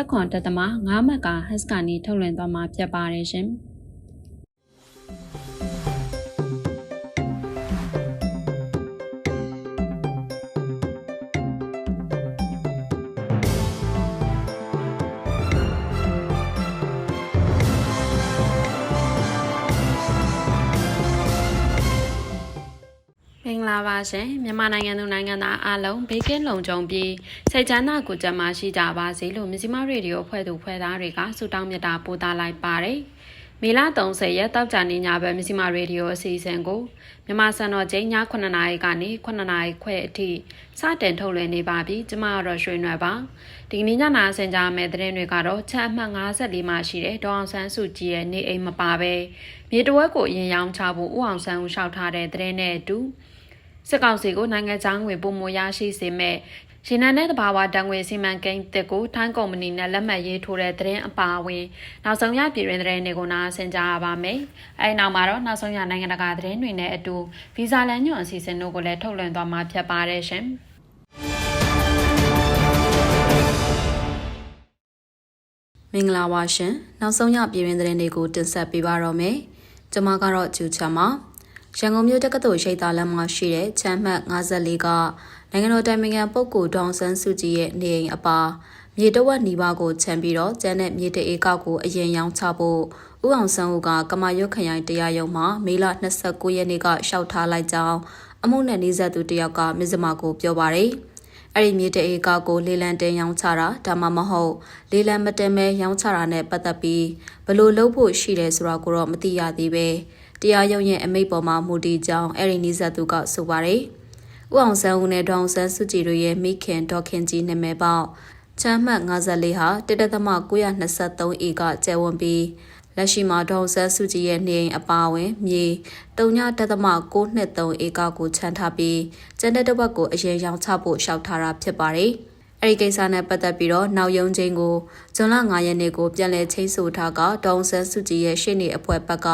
က်ခွန်တသမ9မှတ်ကဟတ်စကနေထုတ်လွှင့်သွားမှာဖြစ်ပါတယ်ရှင်။ င်္ဂလာပါရှင်မြန်မာနိုင်ငံသူနိုင်ငံသားအားလုံးဘေးကင်းလုံခြုံပြီးစိတ်ချမ်းသာကိုယ်ကျန်းမာရှိကြပါစေလို့မြစီမရေဒီယိုဖွဲ့သူဖွဲ့သားတွေကဆုတောင်းမြတ်တာပို့သလိုက်ပါတယ်မေလ30ရက်တောက်ကြနေညဘက်မြစီမရေဒီယိုအစီအစဉ်ကိုမြန်မာစံတော်ချိန်ည9:00နာရီကနေ9:00နာရီခွဲအထိစတင်ထုတ်လွှင့်နေပါပြီကျမကတော့ရွှေနွယ်ပါဒီကနေ့ညနာဆင်ကြမယ့်သတင်းတွေကတော့ချက်အမှတ်54မှာရှိတဲ့ဒေါအောင်ဆန်းစုကြည်ရဲ့နေအိမ်မပါပဲမြေတဝက်ကိုအရင်ရောင်းချဖို့ဥအောင်ဆန်းဦးလျှောက်ထားတဲ့သတင်းနဲ့အတူ စစ်ကောင်စီကိုနိုင်ငံခြားငွေပုံမရရှိစေမဲ့ရှင်နန်းတဲ့တဘာဝတန်ငွေစီမံကိန်းတစ်ကိုထိုင်းကုမ္ပဏီနဲ့လက်မှတ်ရေးထိုးတဲ့သတင်းအပါအဝင်နောက်ဆုံးရပြည်တွင်သတင်းတွေကိုနားဆင်ကြရပါမယ်။အဲဒီနောက်မှာတော့နောက်ဆုံးရနိုင်ငံတကာသတင်းတွေနဲ့အတူဗီဇာလန်ညွန့်အစီအစဉ်တို့ကိုလည်းထုတ်လွှင့်သွားမှာဖြစ်ပါတယ်ရှင်။မင်္ဂလာပါရှင်နောက်ဆုံးရပြည်တွင်သတင်းတွေကိုတင်ဆက်ပေးပါတော့မယ်ကျွန်မကတော့ကျူချာမှာ ရန်ကုန်မြို့တက္ကသိုလ်ရှိတာလမ်းမှာရှိတဲ့ချမ်းမှတ်54ကနိုင်ငံတော်တိုင်ပင်ခံပုဂ္ဂိုလ်ဒေါအောင်ဆန်းစုကြည်ရဲ့နေအိမ်အပါမြေတဝက်နီးပါးကိုခြံပြီးတော့ကျန်းတဲ့မြေတအေကောက်ကိုအရင်ရောင်းချဖို့ဥအောင်ဆန်းဦးကကမာရွတ်ခရိုင်တရားရုံးမှာမေလ29ရက်နေ့ကရှောက်ထားလိုက်ကြောင်းအမှုနဲ့နှိစက်သူတယောက်ကမြစမကိုပြောပါတယ်အဲ့ဒီမြေတအေကောက်ကိုလေလံတင်ရောင်းချတာဒါမှမဟုတ်လေလံမတင်မဲရောင်းချတာနဲ့ပတ်သက်ပြီးဘလို့လုပ်ဖို့ရှိတယ်ဆိုတာကိုတော့မသိရသေးပဲ တရားရုံးရဲ့အမိန့်ပေါ်မှာမူတည်ကြောင်းအဲ့ဒီနှိစက်သူကဆိုပါတယ်။ဥအောင်ဆန်းဦးနဲ့ဒေါအောင်ဆန်းစုကြည်တို့ရဲ့မိခင်ဒေါက်ခင်ကြီးနာမည်ပေါက်ချမ်းမှတ်54ဟာတတသမ923ဧကကျယ်ဝန်းပြီးလက်ရှိမှာဒေါအောင်ဆန်းစုကြည်ရဲ့နေအိမ်အပါအဝင်မြေ3တသမ923ဧကကိုချမ်းထားပြီးကျန်တဲ့တစ်ဝက်ကိုအရင်ရောင်းချဖို့ရှောက်ထားတာဖြစ်ပါတယ်။ အဲ့ဒီကိစ္စနဲ့ပတ်သက်ပြီးတော့နောက်ရုံးချင်းကိုဇွန်လ9ရက်နေ့ကိုပြန်လည်ချိတ်ဆိုထားကဒေါန်ဆန်းစုကြည်ရဲ့ရှေ့နေအဖွဲ့ဘက်က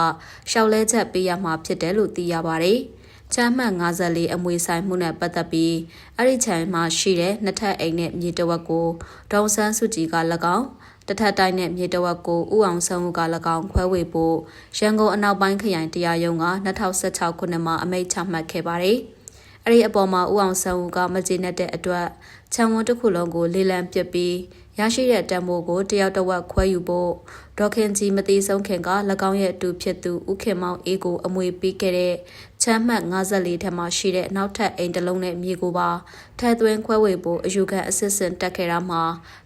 ရှောက်လဲချက်ပေးရမှာဖြစ်တယ်လို့သိရပါတယ်။ချမ်းမှတ်54အမွေဆိုင်မှုနဲ့ပတ်သက်ပြီးအဲ့ဒီခြံမှာရှိတဲ့နှစ်ထပ်အိမ်နဲ့မြေတဝက်ကိုဒေါန်ဆန်းစုကြည်က၎င်းတထက်တိုင်းနဲ့မြေတဝက်ကိုဥအောင်ဆန်းဦးက၎င်းခွဲဝေဖို့ရန်ကုန်အနောက်ပိုင်းခရိုင်တရားရုံးက2016ခုနှစ်မှာအမိန့်ချမှတ်ခဲ့ပါတယ်။ အဲ့ဒီအပေါ်မှာဥအောင်ဆန်းဦးကမကျေနပ်တဲ့အတွက်ခြံဝန်းတစ်ခုလုံးကိုလေလံပစ်ပြီးရရှိတဲ့တံမိုးကိုတယောက်တစ်ဝက်ခွဲယူဖို့ဒေါခင်ကြီးမတိဆုံးခင်က၎င်းရဲ့အတူဖြစ်သူဥခင်မောင်အေးကိုအမွေပေးခဲ့တဲ့ချမ်းမှတ်54ထက်မှရှိတဲ့နောက်ထပ်အိမ်တစ်လုံးနဲ့မြေကိုပါထဲသွင်းခွဲဝေဖို့အယူခံအစစ်စင်တက်ခဲ့တာမှာ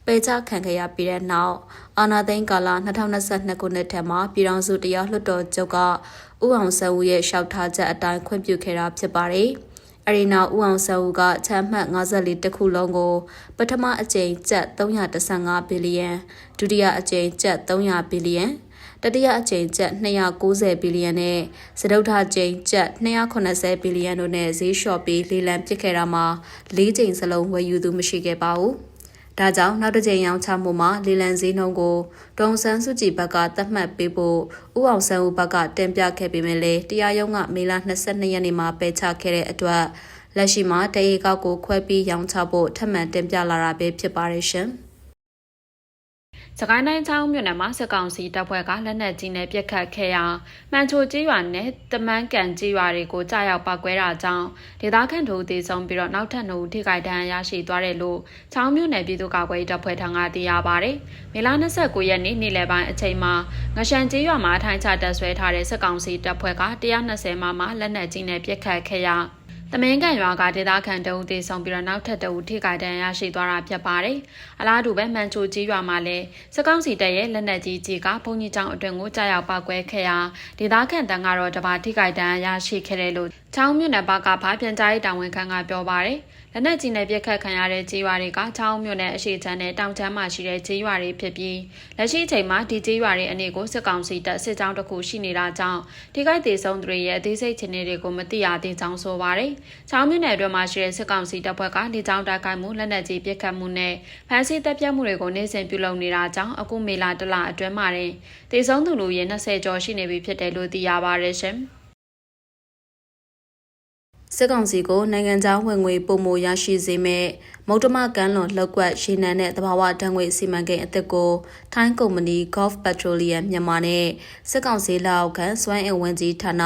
ပယ်ချခံခဲ့ရပြီးတဲ့နောက်အာနာသိန်းကာလ2022ခုနှစ်ထဲမှာပြည်ထောင်စုတရားလွှတ်တော်ချုပ်ကဥအောင်ဆန်းဦးရဲ့လျှောက်ထားချက်အတိုင်းခွင့်ပြုခဲ့တာဖြစ်ပါတယ်။ အရီနာဦးအောင်ဆာဦးကချမ်းမှတ်54တခုလုံးကို ပထမအကြိမ်ကျပ်315ဘီလီယံဒုတိယအကြိမ်ကျပ်300ဘီလီယံတတိယအကြိမ်ကျပ်290ဘီလီယံနဲ့စတုထကြိမ်ကျပ်280ဘီလီယံတို့နဲ့ဈေးလျှော့ပြီးလေလံပစ်ခဲ့တာမှာ၄ကြိမ်စလုံးဝယ်ယူသူမရှိခဲ့ပါဘူး။ ဒါကြောင့်နောက်တစ်ကြိမ်ရောင်းချမှုမှာလေလံစည်းနှုန်းကိုဒေါန်ဆန်းစုကြည်ဘက်ကသတ်မှတ်ပေးဖို့ဥအောင်ဆန်းဦးဘက်ကတင်ပြခဲ့ပေမဲ့လည်းတရားရုံးကမေလ22ရက်နေ့မှာပယ်ချခဲ့တဲ့အတွက်လက်ရှိမှာတရေကောက်ကိုခွဲပြီးရောင်းချဖို့ထပ်မံတင်ပြလာတာပဲဖြစ်ပါတယ်ရှင်။ စကိုင်းတိုင်းချောင်းမြို့နယ်မှာစစ်ကောင်စီတပ်ဖွဲ့ကလက်နက်ကြီးနဲ့ပစ်ခတ်ခဲ့ရာမှန်ချိုကြီးရွာနဲ့တမန်းကန်ကြီးရွာတွေကိုကြားရောက်ပောက်ကွဲတာကြောင့်ဒေသခံတို့သေဆုံးပြီးတော့နောက်ထပ်နှုတ်ထိခိုက်ဒဏ်ရာရရှိသွားတယ်လို့ချောင်းမြို့နယ်ပြည်သူ့ကာကွယ်ရေးတပ်ဖွဲ့ထံကသိရပါဗျ။မေလ29ရက်နေ့နေ့လယ်ပိုင်းအချိန်မှာငရှန်ကြီးရွာမှာထိုင်းချတပ်ဆွဲထားတဲ့စစ်ကောင်စီတပ်ဖွဲ့က120မမလက်နက်ကြီးနဲ့ပစ်ခတ်ခဲ့ရာ တမင်းကန်ရွာကဒေသခံတအုပ်သေးဆုံးပြီးတော့နောက်ထပ်တအုပ်ထိခိုက်ဒဏ်ရာရှိသွားတာဖြစ်ပါတယ်။အလားတူပဲမှန်ချိုကြီးရွာမှာလည်းစကောင်းစီတပ်ရဲ့လက်နက်ကြီးကြီးကဘုံကြီးကျောင်းအတွင်ကိုကြားရောက်ပောက်ကွဲခဲ့ရာဒေသခံတန်ကတော့တပါထိခိုက်ဒဏ်ရာရရှိခဲ့တယ်လို့ချောင်းမြို့နယ်ဘကဘာပြန်ကြားရေးတာဝန်ခံကပြောပါရယ် လက်နက်ကြီးနဲ့ပြက်ခတ်ခံရတဲ့ကြေးရွာတွေကချောင်းမြို့နယ်အရှိချမ်းနဲ့တောင်ချမ်းမှာရှိတဲ့ကြေးရွာတွေဖြစ်ပြီးလက်ရှိအချိန်မှာဒီကြေးရွာတွေအနေကိုစစ်ကောင်စီတပ်စစ်ကြောင်းတစ်ခုရှိနေတာကြောင့်ဒီကိတ်သေးဆုံးသူတွေရဲ့အသေးစိတ်ခြေနေတွေကိုမသိရသေးကြောင်းဆိုပါရယ်ချောင်းမြို့နယ်အတွင်းမှာရှိတဲ့စစ်ကောင်စီတပ်ဖွဲ့ကဒီကြောင်းတိုက်ခိုက်မှုလက်နက်ကြီးပြက်ခတ်မှုနဲ့ဖမ်းဆီးတပ်ပြတ်မှုတွေကိုနေ့စဉ်ပြုလုပ်နေတာကြောင့်အခုမေလတလအတွင်းမှာတင်တေဆုံးသူလူရေ20ကျော်ရှိနေပြီဖြစ်တယ်လို့သိရပါရယ်ရှင်။ စစ်ကောင်စီကိုနိုင်ငံခြားဝင်ငွေပုံမရရှိစေမဲ့မုတ်တမကန်းလွန်လောက်ကွက်ရေနံနဲ့တဘာဝတံငွေစီမံကိန်းအသစ်ကိုထိုင်းကုမ္ပဏီ Gulf Petroleum မြန်မာနဲ့စစ်ကောင်စီလက်အောက်ခံစွမ်းအင်ဝန်ကြီးဌာန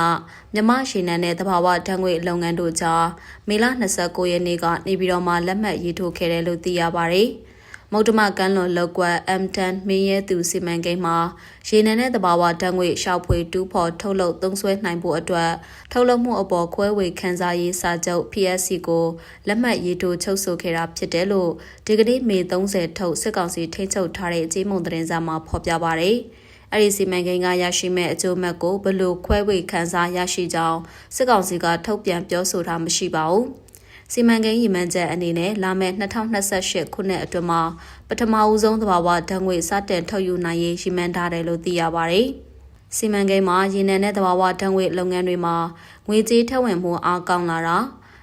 မြန်မာရေနံနဲ့တဘာဝတံငွေလုပ်ငန်းတို့ကြားမေလ29ရက်နေ့ကနေပြည်တော်မှာလက်မှတ်ရေးထိုးခဲ့တယ်လို့သိရပါဗျ။ မုတ်တမကန်းလွန်လောက်ကွက် M10 မင်းရဲသူစီမံကိန်းမှာရေနံနဲ့တဘာဝဓာတ်ငွေရှောက်ဖွေတူးဖော်ထုတ်လုပ်သုံးစွဲနိုင်ဖို့အတွက်ထုတ်လုပ်မှုအပေါ်ခွဲဝေခန်းစားရေးစာချုပ် PSC ကိုလက်မှတ်ရေးထိုးချုပ်ဆိုခဲ့တာဖြစ်တယ်လို့ဒီကနေ့မေ30ထုတ်စစ်ကောင်စီထိန်းချုပ်ထားတဲ့အကြီးမုံသတင်းစာမှာဖော်ပြပါရယ်အဲ့ဒီစီမံကိန်းကရရှိမဲ့အကျိုးမဲ့ကိုဘလို့ခွဲဝေခန်းစားရရှိကြောင်းစစ်ကောင်စီကထုတ်ပြန်ပြောဆိုတာမရှိပါဘူး။ စီမံကိန်းရည်မှန်းချက်အနေနဲ့လာမယ့်2028ခုနှစ်အတွင်းမှာပထမဦးဆုံးသဘာဝဓာတ်ငွေစတင်ထုတ်ယူနိုင်ရေးရည်မှန်းထားတယ်လို့သိရပါတယ်။စီမံကိန်းမှာရင်းနှံတဲ့သဘာဝဓာတ်ငွေလုပ်ငန်းတွေမှာငွေကြေးထက်ဝင်မှုအားကောင်းလာတာ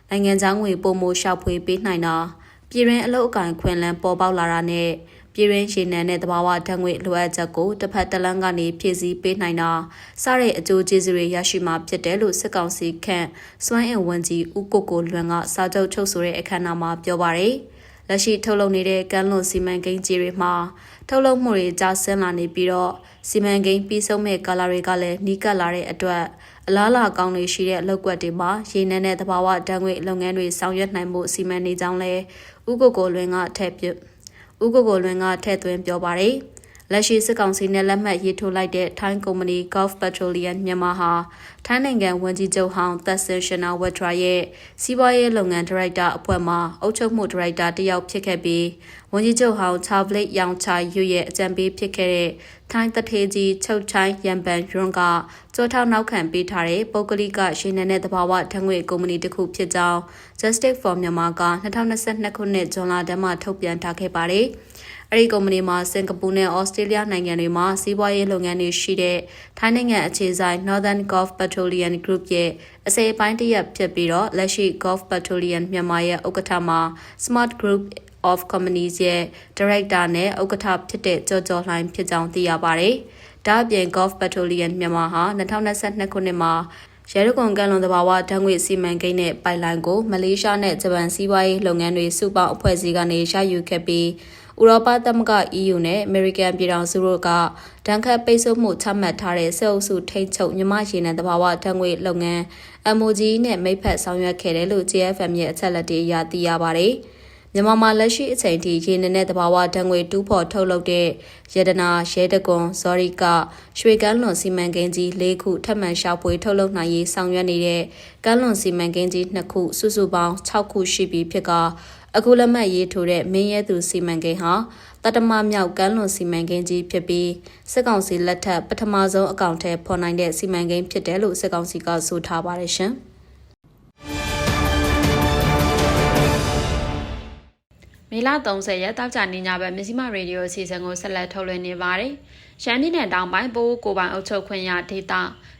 နိုင်ငံခြားငွေပုံမိုရှောက်ဖွေးပေးနိုင်တာပြည်ရင်းအလုပ်အကင်ခွင့်လန်းပေါ်ပေါက်လာတာနဲ့ ပြည်ရင်းရေနံနဲ့တဘာဝဓာတ်ငွေလိုအပ်ချက်ကိုတစ်ဖက်တစ်လမ်းကနေဖြည့်ဆည်းပေးနိုင်တာစတဲ့အကျိုးကျေးဇူးတွေရရှိမှာဖြစ်တယ်လို့စစ်ကောင်စီခန့်စွမ်းအင်ဝန်ကြီးဦးကိုကိုလွန်ကစာချုပ်ချုပ်ဆိုတဲ့အခမ်းအနားမှာပြောပါရယ်လက်ရှိထုတ်လုပ်နေတဲ့ကမ်းလွန်စီမံကိန်းကြီးတွေမှာထုတ်လုပ်မှုတွေကျဆင်းလာနေပြီးတော့စီမံကိန်းပြီးဆုံးမဲ့ကာလတွေကလည်းနီးကပ်လာတဲ့အတွက်အလားလာကောင်းတွေရှိတဲ့အလုပ်ကွက်တွေမှာရေနံနဲ့တဘာဝဓာတ်ငွေလုပ်ငန်းတွေဆောင်ရွက်နိုင်မှုစီမံနေကြောင်းလဲဥကိုကိုလွင်ကထည့်ပြ ဦးကိုကိုလွင်ကထည့်သွင်းပြောပါတယ်။လက်ရှိစစ်ကောင်စီနဲ့လက်မှတ်ရေးထိုးလိုက်တဲ့ထိုင်းကုမ္ပဏီ Gulf Petroleum မြန်မာဟာထိုင်းနိုင်ငံဝန်ကြီးချုပ်ဟောင်းသက်ဆင်ရှင်နာဝက်ထရာရဲ့စီးပွားရေးလုပ်ငန်းဒါရိုက်တာအဖွဲ့မှအုပ်ချုပ်မှုဒါရိုက်တာတယောက်ဖြစ်ခဲ့ပြီးဝန်ကြီးချုပ်ဟောင်းချာဗလစ်ရောင်ချာရွရဲ့အကြံပေးဖြစ်ခဲ့တဲ့ ထိုင်းတထေးကြီးချုပ်ချိုင်းရန်ပန်ယွန်းကကြောထောက်နောက်ခံပေးထားတဲ့ပုဂ္ဂလိကရှင်းနေတဲ့သဘာဝဓာတ်ငွေကုမ္ပဏီတစ်ခုဖြစ်ကြောင်း Justice for Myanmar က2022ခုနှစ်ဇွန်လတည်းမှာထုတ်ပြန်ထားခဲ့ပါတယ်။အဲ့ဒီကုမ္ပဏီမှာစင်ကာပူနဲ့ဩစတြေးလျနိုင်ငံတွေမှာစီးပွားရေးလုပ်ငန်းတွေရှိတဲ့ထိုင်းနိုင်ငံအခြေစိုက် Northern Gulf Petroleum Group ရဲ့အစိအပိုင်းတစ်ရပ်ဖြစ်ပြီးတော့လက်ရှိ Gulf Petroleum မြန်မာရဲ့ဥက္ကဋ္ဌမှာ Smart Group of Companies ရဲ့ Director နဲ့ဥက္ကဋ္ဌဖြစ်တဲ့ကြော်ကြော်လှိုင်းဖြစ်ကြောင်းသိရပါတယ်။ဒါ့အပြင် Gulf Petroleum မြန်မာဟာ2022ခုနှစ်မှာရဲရကွန်ကန်လွန်သဘာဝဓာတ်ငွေစီမံကိန်းနဲ့ပိုက်လိုင်းကိုမလေးရှားနဲ့ဂျပန်စီးပွားရေးလုပ်ငန်းတွေစုပေါင်းအဖွဲ့အစည်းကနေရယူခဲ့ပြီးဥရောပသမဂ္ဂ EU နဲ့ American ပြည်ထောင်စုတို့ကတန်ခတ်ပိတ်ဆို့မှုချမှတ်ထားတဲ့စစ်အုပ်စုထိန်းချုပ်မြမရေနံတဘာဝဓာတ်ငွေလုပ်ငန်း MOG နဲ့မိဖက်ဆောင်ရွက်ခဲ့တယ်လို့ JFM ရဲ့အချက်လက်တွေအရသိရပါတယ်။ မြန်မာမှာလက်ရှိအချိန်ထိရေနံနဲ့တဘာဝဓာတ်ငွေတူးဖော်ထုတ်လုပ်တဲ့ရတနာရဲတကွန်ဇော်ရီကရွှေကန်းလွန်စီမံကိန်းကြီး၄ခုထပ်မံရှာဖွေထုတ်လုပ်နိုင်ရေးဆောင်ရွက်နေတဲ့ကန်းလွန်စီမံကိန်းကြီး၂ခုစုစုပေါင်း6ခုရှိပြီဖြစ်ကအခုလက်မှတ်ရေးထိုးတဲ့မင်းရဲသူစီမံကိန်းဟာတတမမြောက်ကမ်းလွန်စီမံကိန်းကြီးဖြစ်ပြီးစစ်ကောင်စီလက်ထက်ပထမဆုံးအကောင့်ထဲပေါ်နိုင်တဲ့စီမံကိန်းဖြစ်တယ်လို့စစ်ကောင်စီကဆိုထားပါတယ်ရှင်။ မေလ30ရက်တောက်ကြနေညဘက်မြစီမရေဒီယိုအစီအစဉ်ကိုဆက်လက်ထုတ်လွှင့်နေပါတယ်။ရှမ်းပြည်နယ်တောင်ပိုင်းပိုးကိုပိုင်အုပ်ချုပ်ခွင့်ရဒေသ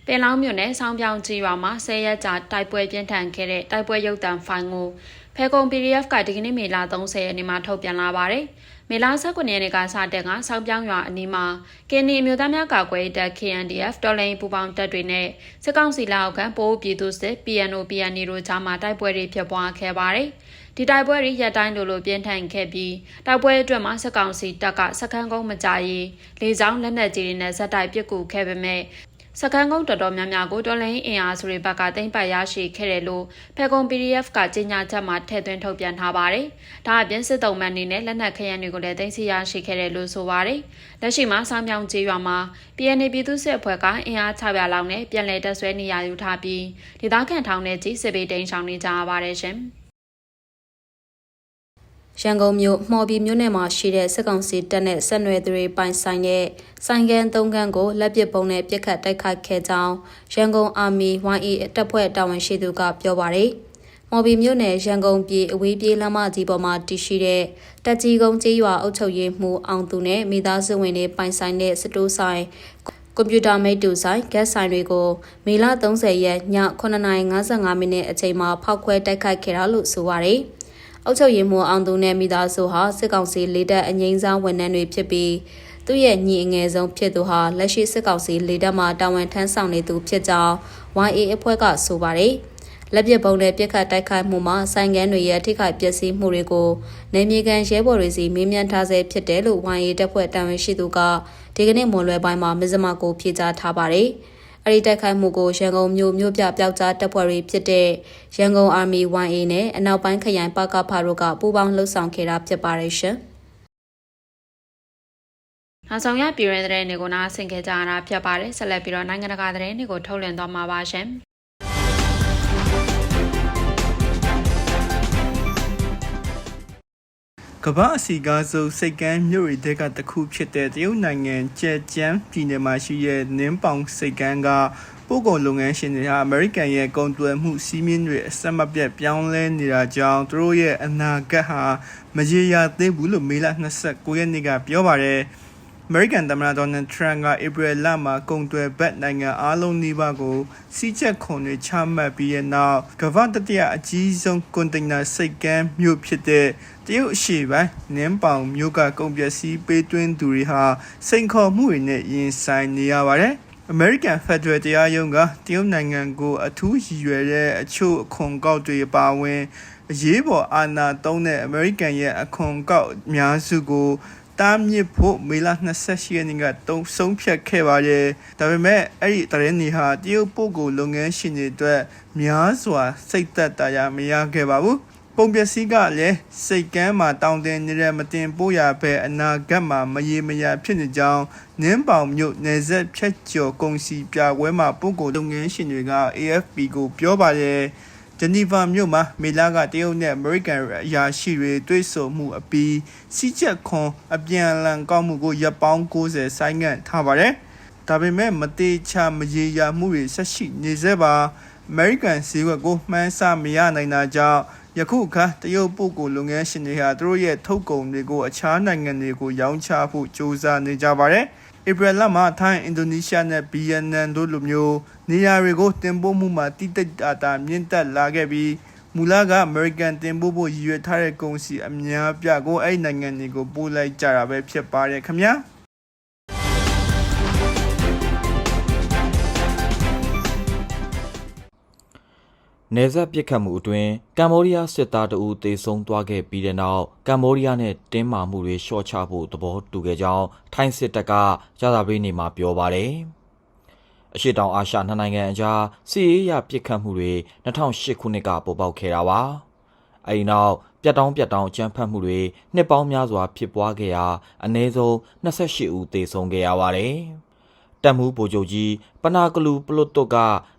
ပင်လောင်းမြို့နယ်ဆောင်းပြောင်းကြီးရွာမှာ10ရက်ကြာတိုက်ပွဲပြင်းထန်ခဲ့တဲ့တိုက်ပွဲရုပ်သံဖိုင်ကိုဖဲကုံ PDF ကဒီကနေ့မေလ30ရက်နေ့မှာထုတ်ပြန်လာပါတယ်။မေလ19ရက်နေ့ကစတဲ့ကဆောင်းပြောင်းရွာအနီးမှာကင်းနီအမျိုးသားများကာကွယ်တပ် KNDF တော်လိုင်းပူပေါင်းတပ်တွေနဲ့စစ်ကောင်စီလက်အောက်ကပိုးပြည်သူစစ် PNO PNE တို့ကြားမှာတိုက်ပွဲတွေဖြစ်ပွားခဲ့ပါတယ်။ ဒီတိုက်ပွဲတွေရက်တိုင်းလိုလိုပြင်းထန်ခဲ့ပြီးတိုက်ပွဲအတွက်မှာစက်ကောင်စီတပ်ကစခန်းကုန်းမကြရေးလေကြောင်းလက်နက်ကြီးတွေနဲ့ဇက်တိုက်ပစ်ကူခဲ့ပေမဲ့စကန်းကုန်းတော်တော်များများကိုတော်လိုင်းအင်အားစုတွေဘက်ကတင်ပတ်ရရှိခဲ့တယ်လို့ဖဲကုံ PDF ကကြေညာချက်မှာထည့်သွင်းထုတ်ပြန်ထားပါတယ်။ဒါအပြင်စစ်တုံးမှန်နေနဲ့လက်နက်ခရမ်းတွေကိုလည်းတင်စီရရှိခဲ့တယ်လို့ဆိုပါတယ်။လက်ရှိမှာစောင်းပြောင်းကျေးရွာမှာ PNA ပြည်သူ့စစ်အဖွဲ့ကအင်အား600လောက်နဲ့ပြန်လည်တပ်ဆွဲနေရယူထားပြီးဒေသခံထောင်နဲ့ကြီးစစ်ဘေးတိန်ဆောင်နေကြရပါတယ်ရှင်။ ရန်ကုန်မြို့မှော်ပြည်မြို့နယ်မှာရှိတဲ့စစ်ကောင်စီတပ်နဲ့ဆက်နွယ်သူတွေပိုင်ဆိုင်တဲ့ဆိုင်ကန်၃ခန်းကိုလက်ပစ်ပုံနဲ့ပြစ်ခတ်တိုက်ခိုက်ခဲ့ကြောင်းရန်ကုန်အာမီ YE တပ်ဖွဲ့တာဝန်ရှိသူကပြောပါရယ်။မော်ဘီမြို့နယ်ရန်ကုန်ပြည်အဝေးပြေးလမ်းမကြီးပေါ်မှာတည်ရှိတဲ့တက်ကြီးကုန်းကျေးရွာအုပ်ချုပ်ရေးမှူးအောင်သူနဲ့မိသားစုဝင်တွေပိုင်ဆိုင်တဲ့စတိုးဆိုင်ကွန်ပျူတာမိတ်တူဆိုင်ဂက်ဆိုင်တွေကိုမေလ30ရက်ည9:55မိနစ်အချိန်မှာဖောက်ခွဲတိုက်ခိုက်ခဲ့တာလို့ဆိုပါရယ်။ အုပ်ချုပ်ရေးမှူးအောင်သူနဲ့မိသားစုဟာစစ်ကောင်စီလေတပ်အငိမ့်စားဝန်ထမ်းတွေဖြစ်ပြီးသူ့ရဲ့ညီအငယ်ဆုံးဖြစ်သူဟာလက်ရှိစစ်ကောင်စီလေတပ်မှတာဝန်ထမ်းဆောင်နေသူဖြစ်ကြောင်း YA အဖွဲ့ကဆိုပါတယ်။လက်ပစ်ပုံနဲ့ပြစ်ခတ်တိုက်ခိုက်မှုမှာဆိုင်ကန်းတွေရဲ့ထိခိုက်ပျက်စီးမှုတွေကိုနေမြေကန်ရဲဘော်တွေစီမေးမြန်းထားဆဲဖြစ်တယ်လို့ YA တပ်ဖွဲ့တာဝန်ရှိသူကဒီကနေ့မွန်လွယ်ပိုင်းမှာမဇ္ဇမကိုဖြေကြားထားပါတယ်။ အဲဒီတိုက်ခိုက်မှုကိုရန်ကုန်မြို့မြို့ပြပျောက်ကြားတပ်ဖွဲ့တွေဖြစ်တဲ့ရန်ကုန် Army YA နဲ့အနောက်ပိုင်းခရိုင်ပကဖတို့ကပူးပေါင်းလှုပ်ဆောင်ခဲ့တာဖြစ်ပါတယ်ရှင်။နောက်ဆုံးရပြည်ရင်းသတင်းတွေကိုနားဆင်ကြကြရတာဖြစ်ပါတယ်ဆက်လက်ပြီးတော့နိုင်ငံတကာသတင်းတွေကိုထုတ်လွှင့်သွားမှာပါရှင် ကမ္ဘာအစီကားဆုံးစိတ်ကမ်းမြို့ရီတဲ့ကတစ်ခုဖြစ်တဲ့တရုတ်နိုင်ငံကျဲကျန်းပြည်နယ်မှာရှိတဲ့နင်းပေါင်စိတ်ကမ်းကပို့ကုန်လုပ်ငန်းရှင်တွေဟာအမေရိကန်ရဲ့ကုန်သွယ်မှုစီးမြင့်တွေအဆက်မပြတ်ပြောင်းလဲနေတာကြောင့်သူတို့ရဲ့အနာဂတ်ဟာမရေရာသေးဘူးလို့မေလ29ရက်နေ့ကပြောပါတယ်။ American သမ္မတ Donald Trump က April လမှာကုန်သွယ်ဘက်နိုင်ငံအားလုံးနှိပါကိုစီးချက်ခွန်တွေချမှတ်ပြီးတဲ့နောက်ကမ္ဘာတတိယအကြီးဆုံးကွန်တိန်နာစိတ်ကမ်းမြို့ဖြစ်တဲ့ တရုတ်အရှေ့ပိုင်းနင်းပေါင်မြို့ကကုန်ပစ္စည်းပေးသွင်းသူတွေဟာစိန်ခေါ်မှုတွေနဲ့ရင်ဆိုင်နေရပါတယ်။ American Federal တရားရုံးကတရုတ်နိုင်ငံကိုအထူးရည်ရွယ်တဲ့အချို့အခွန်ကောက်တွေပါဝင်အရေးပေါ်အာဏာသုံးတဲ့ American ရဲ့အခွန်ကောက်အများစုကိုတားမြစ်ဖို့မေလ28ရက်နေ့ကတုံးဆုံးဖြတ်ခဲ့ပါတယ်။ဒါပေမဲ့အဲ့ဒီတရင်နေဟာတရုတ်ပို့ကိုလုပ်ငန်းရှင်တွေအတွက်များစွာစိတ်သက်သာရမရခဲ့ပါဘူး။ ပုံပစ္စည်းကလည်းစိတ်ကမ်းမှာတောင်းတင်နေတဲ့မတင်ပို့ရဘဲအနာဂတ်မှာမရေမရာဖြစ်နေကြောင်းနင်းပေါင်မြို့နယ်ဆက်ဖြတ်ကျော်ကုန်စီပြပွဲမှာပို့ကိုလုပ်ငန်းရှင်တွေက AFP ကိုပြောပါတယ်။ဂျနီဗာမြို့မှာမေလာကတရုတ်နဲ့အမေရိကန်အရာရှိတွေတွေ့ဆုံမှုအပြီးစီးချက်ခွန်အပြန်အလှန်ကောက်မှုကိုရပ်ပေါင်း90ဆိုင်းငံ့ထားပါတယ်။ဒါပေမဲ့မတေချာမရေရာမှုတွေဆက်ရှိနေစေပါအမေရိကန်ဈေးကွက်ကိုမှန်းဆမရနိုင်တာကြောင့် ယခုအခါတရုတ်ပုဂ္ဂိုလ်လုပ်ငန်းရှင်တွေဟာသူတို့ရဲ့ထုတ်ကုန်တွေကိုအခြားနိုင်ငံတွေကိုရောင်းချဖို့ကြိုးစားနေကြပါတယ်။ဧပြီလမှာထိုင်းအင်ဒိုနီးရှားနဲ့ဗီယက်နမ်တို့လိုမျိုးနေရာတွေကိုတင်ပို့မှုမှာတိတိကျကျမြင့်တက်လာခဲ့ပြီးမူလကအမေရိကန်တင်ပို့ဖို့ရည်ရွယ်ထားတဲ့ကုန်စည်အများပြားကိုအဲ့ဒီနိုင်ငံတွေကိုပို့လိုက်ကြတာပဲဖြစ်ပါတယ်ခင်ဗျာ နယ်စပ်ပစ်ခတ်မှုအတွင်းကမ္ဘောဒီးယားစစ်သားတအူသေဆုံးသွားခဲ့ပြီးတဲ့နောက်ကမ္ဘောဒီးယားနဲ့တင်းမာမှုတွေလျှော့ချဖို့သဘောတူခဲ့ကြောင်းထိုင်းစစ်တပ်ကကြာသပတေးနေ့မှာပြောပါတယ်။အရှိတောင်အာရှနှစ်နိုင်ငံအကြားစီးရေးရပစ်ခတ်မှုတွေ2008ခုနှစ်ကပေါ်ပေါက်ခဲ့တာပါ။အဲဒီနောက်ပြတ်တောင်းပြတ်တောင်းကြမ်းဖက်မှုတွေနှစ်ပေါင်းများစွာဖြစ်ပွားခဲ့ရာအနည်းဆုံး28ဦးသေဆုံးခဲ့ရပါတယ်။ တပ်မှုဗိုလ်ချုပ်ကြီးပနာကလူပလွတ်တုတ်က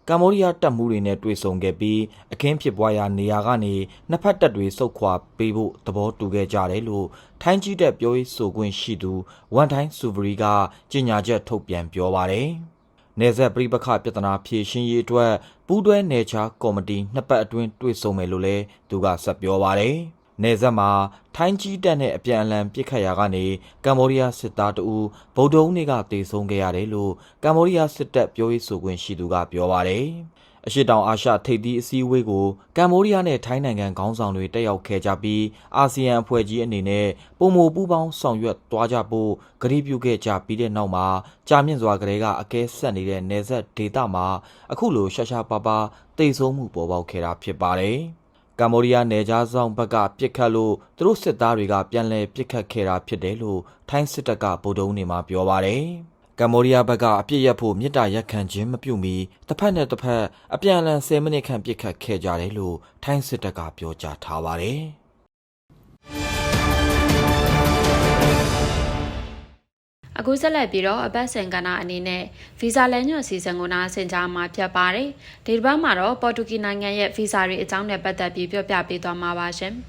ကမ္ဘောဒီးယားတပ်မှုတွေနဲ့တွေ့ဆုံခဲ့ပြီးအခင်းဖြစ်ပွားရာနေရာကနေနှစ်ဖက်တပ်တွေစုခွာပေးဖို့သဘောတူခဲ့ကြတယ်လို့ထိုင်းကြီးတပ်ပြောရေးဆိုခွင့်ရှိသူဝန်ထိုင်းစူဗရီကကြေညာချက်ထုတ်ပြန်ပြောပါတယ်။နေဆက်ပြိပခပြဿနာဖြေရှင်းရေးအတွက်ပူးတွဲနယ်ခြားကော်မတီနှစ်ပတ်အတွင်းတွေ့ဆုံမယ်လို့လည်းသူကဆက်ပြောပါတယ်။ နေဆက်မှာထိုင်းကြီးတပ်နဲ့အပြန်အလှန်ပစ်ခတ်ရာကနေကမ္ဘောဒီးယားစစ်သားတအူဗုဒ္ဓဦးနေ့ကတေဆုံးခဲ့ရတယ်လို့ကမ္ဘောဒီးယားစစ်တပ်ပြောရေးဆိုခွင့်ရှိသူကပြောပါတယ်။အရှိတောင်အာရှထိပ်သီးအစည်းအဝေးကိုကမ္ဘောဒီးယားနဲ့ထိုင်းနိုင်ငံခေါင်းဆောင်တွေတက်ရောက်ခဲ့ကြပြီးအာဆီယံအဖွဲ့ကြီးအနေနဲ့ပုံမပူးပေါင်းဆောင်ရွက်သွားကြဖို့ကတိပြုခဲ့ကြပြီးတဲ့နောက်မှာကြာမြင့်စွာကလေးကအကဲဆက်နေတဲ့နေဆက်ဒေတာမှာအခုလိုရှာရှာပါပါတိတ်ဆုံးမှုပေါ်ပေါက်ခဲ့တာဖြစ်ပါတယ်။ ကမ္ဘောဒီးယားနယ်ခြားဆောင်ဘက်ကပြစ်ခတ်လို့သူတို့စစ်သားတွေကပြန်လည်ပြစ်ခတ်ခဲ့တာဖြစ်တယ်လို့ထိုင်းစစ်တပ်ကဗိုလ်တုံးနေမှာပြောပါတယ်။ကမ္ဘောဒီးယားဘက်ကအပြစ်ရက်ဖို့မြစ်တာရက်ခံခြင်းမပြုမီတစ်ဖက်နဲ့တစ်ဖက်အပြန်အလှန်10မိနစ်ခန့်ပြစ်ခတ်ခဲ့ကြတယ်လို့ထိုင်းစစ်တပ်ကပြောကြားထားပါတယ်။ အခုဆက်လက်ပြီးတော့အပတ်စဉ်ကဏ္ဍအနေနဲ့ Visa လမ်းညွှန်စီစဉ်ကိုနားဆင်ကြားမှာဖြစ်ပါတယ်။ဒီတစ်ပတ်မှာတော့ပေါ်တူဂီနိုင်ငံရဲ့ Visa တွေအကြောင်းနဲ့ပတ်သက်ပြီးပြောပြပေးသွားမှာပါရှင်။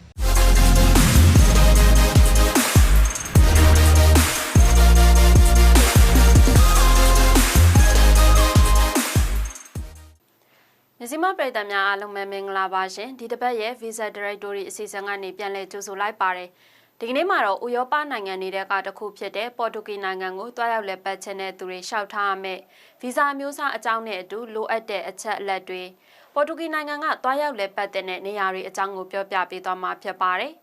ညစီမပြည်သူများအားလုံးပဲမင်္ဂလာပါရှင်ဒီတစ်ပတ်ရဲ့ Visa Directory အစီအစဉ်ကနေပြန်လည်ကြိုဆိုလိုက်ပါတယ်။ ဒီကနေ့မှာတော့ဥရောပနိုင်ငံတွေကတခုဖြစ်တဲ့ပေါ်တူဂီနိုင်ငံကိုတွားရောက်လက်ပတ်ခြင်းတဲ့သူတွေရှောက်ထားရမယ်ဗီဇာမျိုးစားအကြောင်းနဲ့အတူလိုအပ်တဲ့အချက်အလက်တွေပေါ်တူဂီနိုင်ငံကတွားရောက်လက်ပတ်တဲ့နေရာတွေအကြောင်းကိုပြောပြပေးသွားမှာဖြစ်ပါတယ်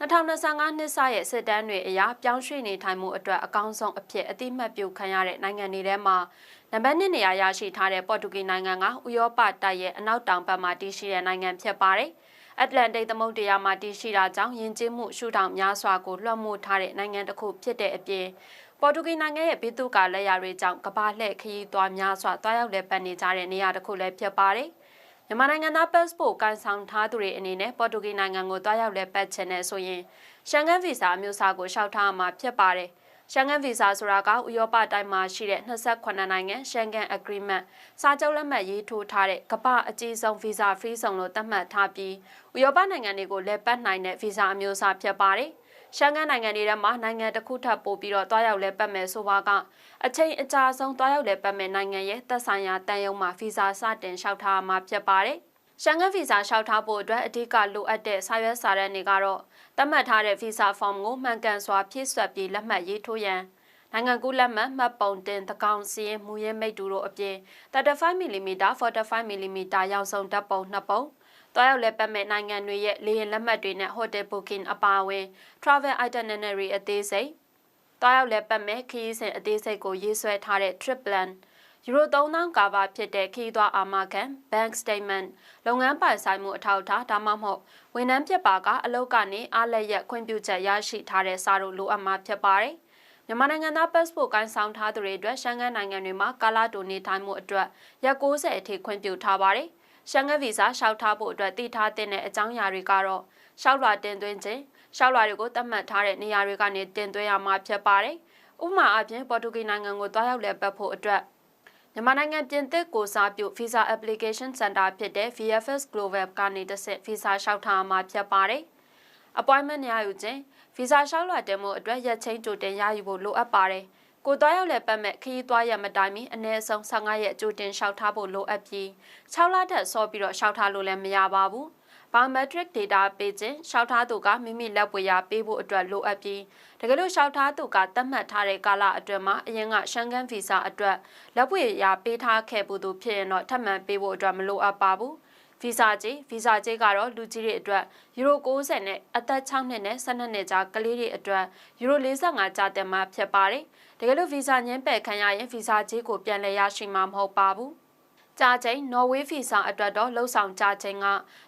2025နှစ်စရဲ့စစ်တမ်းတွေအရပြောင်းရွှေ့နေထိုင်မှုအတွက်အကောင်းဆုံးအဖြစ်အတိမတ်ပြုခံရတဲ့နိုင်ငံတွေထဲမှာနံပါတ်1နေရာရရှိထားတဲ့ပေါ်တူဂီနိုင်ငံကဥရောပတိုက်ရဲ့အနောက်တောင်ဘက်မှာတည်ရှိတဲ့နိုင်ငံဖြစ်ပါတယ်။ အတ္တလန်တိတ်သမုဒ္ဒရာမှာတည်ရှိတာကြောင့်ယဉ်ကျေးမှုရှုထောင့်များစွာကိုလွှမ်းမိုးထားတဲ့နိုင်ငံတစ်ခုဖြစ်တဲ့အပြင်ပေါ်တူဂီနိုင်ငံရဲ့ဘီသူကလက်ရာတွေကြောင့်ကမ္ဘာလှည့်ခရီးသွားများစွာတွားရောက်လည်ပတ်နေကြတဲ့နေရာတစ်ခုလည်းဖြစ်ပါတယ်။မြန်မာနိုင်ငံသား passport ကန်ဆောင်ထားသူတွေအနေနဲ့ပေါ်တူဂီနိုင်ငံကိုတွားရောက်လည်ပတ်ချင်တဲ့ဆိုရင်ရှန်ဂန်ဗီဇာအမျိုးအစားကိုလျှောက်ထားမှာဖြစ်ပါတယ်။ ရှန်ဂန်ဗီဇာဆိုတာကဥရောပတိုင်းမှာရှိတဲ့28နိုင်ငံရှန်ဂန် agreement စာချုပ်လက်မှတ်ရေးထိုးထားတဲ့ကမ္ဘာအကြီးဆုံးဗီဇာ free ဆောင်လို့သတ်မှတ်ထားပြီးဥရောပနိုင်ငံတွေကိုလက်ပတ်နိုင်တဲ့ဗီဇာအမျိုးအစားဖြစ်ပါတယ်။ရှန်ဂန်နိုင်ငံတွေထဲမှာနိုင်ငံတစ်ခုထပ်ပို့ပြီးတော့တွားရောက်လဲပတ်မယ်ဆိုပါကအချိန်အကြာဆုံးတွားရောက်လဲပတ်မယ်နိုင်ငံရဲ့သက်ဆိုင်ရာတန်ယုံမှာဗီဇာစတင်လျှောက်ထားမှာဖြစ်ပါတယ်။ ရှန်ဂန်ဗီဇာလျှောက်ထားဖို့အတွက်အဓိကလိုအပ်တဲ့စာရွက်စာတမ်းတွေကတော့သတ်မှတ်ထားတဲ့ visa form ကိုမှန်ကန်စွာဖြည့်ဆွတ်ပြီးလက်မှတ်ရေးထိုးရန်နိုင်ငံကူးလက်မှတ်မှတ်ပုံတင်သကောင်စီရင်မူရင်းမိတ်တူတို့အပြင် 35mm 45mm ရောက်ဆုံးဓာတ်ပုံနှစ်ပုံတွားရောက်လက်ပတ်မဲ့နိုင်ငံတွေရဲ့လေယာဉ်လက်မှတ်တွေနဲ့ hotel booking အပါအဝင် travel itinerary အသေးစိတ်တွားရောက်လက်ပတ်မဲ့ခရီးစဉ်အသေးစိတ်ကိုရေးဆွဲထားတဲ့ trip plan ယူရို3000ကာဘာဖြစ်တဲ့ခီးသွွားအာမခံ bank statement လုပ်ငန်းပိုင်ဆိုင်မှုအထောက်အထားဒါမှမဟုတ်ဝန်ထမ်းပြပါကအလုပ်ကနေအားလက်ရက်ခွင့်ပြုချက်ရရှိထားတဲ့စာတို့လိုအပ်မှာဖြစ်ပါတယ်။မြန်မာနိုင်ငံသား passport ကိုင်းဆောင်ထားသူတွေအတွက်ရှန်ဂန်နိုင်ငံတွေမှာကာလာတိုနေထိုင်မှုအတွက်ရက်60အထိခွင့်ပြုထားပါတယ်။ရှန်ဂန်ဗီဇာလျှောက်ထားဖို့အတွက်တည်ထားတဲ့အကြောင်းအရာတွေကတော့လျှောက်လွှာတင်သွင်းခြင်းလျှောက်လွှာတွေကိုသတ်မှတ်ထားတဲ့နေရာတွေကနေတင်သွင်းရမှာဖြစ်ပါတယ်။ဥပမာအပြင်ပေါ်တူဂီနိုင်ငံကိုတွားရောက်လည်ပတ်ဖို့အတွက် မြန်မာနိုင်ငံပြင်သစ်ကိုစားပြု Visa Application Center ဖြစ်တဲ့ VFS Global ကနေတစ်ဆင့် Visa လျှောက်ထားမှာဖြစ်ပါတယ်။ appointment ရယူခြင်း Visa လျှောက်လွှာတင်မှုအတွက်ရက်ချင်းကြိုတင်ရယူဖို့လိုအပ်ပါတယ်။ကိုသွားရောက်လဲပတ်မဲ့ခရီးသွားရမတိုင်မီအနည်းဆုံး15ရက်ကြိုတင်လျှောက်ထားဖို့လိုအပ်ပြီး6လထက်စောပြီးတော့လျှောက်ထားလို့လည်းမရပါဘူး။ biometric data ပေးခြင်းရှောက်ထားသူကမိမိလက်ပွေရပေးဖို့အတွက်လိုအပ်ပြီးတကယ်လို့ရှောက်ထားသူကသတ်မှတ်ထားတဲ့ကာလအတွင်းမှာအရင်ကရှန်ကန်ဗီဇာအတွက်လက်ပွေရပေးထားခဲ့ဘူးသူဖြစ်ရင်တော့ထပ်မံပေးဖို့အတွက်မလိုအပ်ပါဘူးဗီဇာကြေးဗီဇာကြေးကတော့လူကြီးတွေအတွက်ယူရို60နဲ့အသက်6နှစ်နဲ့12နှစ်ကြာကလေးတွေအတွက်ယူရို45ကျတဲ့မှာဖြစ်ပါတယ်။တကယ်လို့ဗီဇာညှင်းပယ်ခံရရင်ဗီဇာကြေးကိုပြန်လည်ရရှိမှာမဟုတ်ပါဘူး။ ကြာချိန်နော်ဝေးဖီဆောင်အတွက်တော့လှုပ်ဆောင်ကြာချိန်က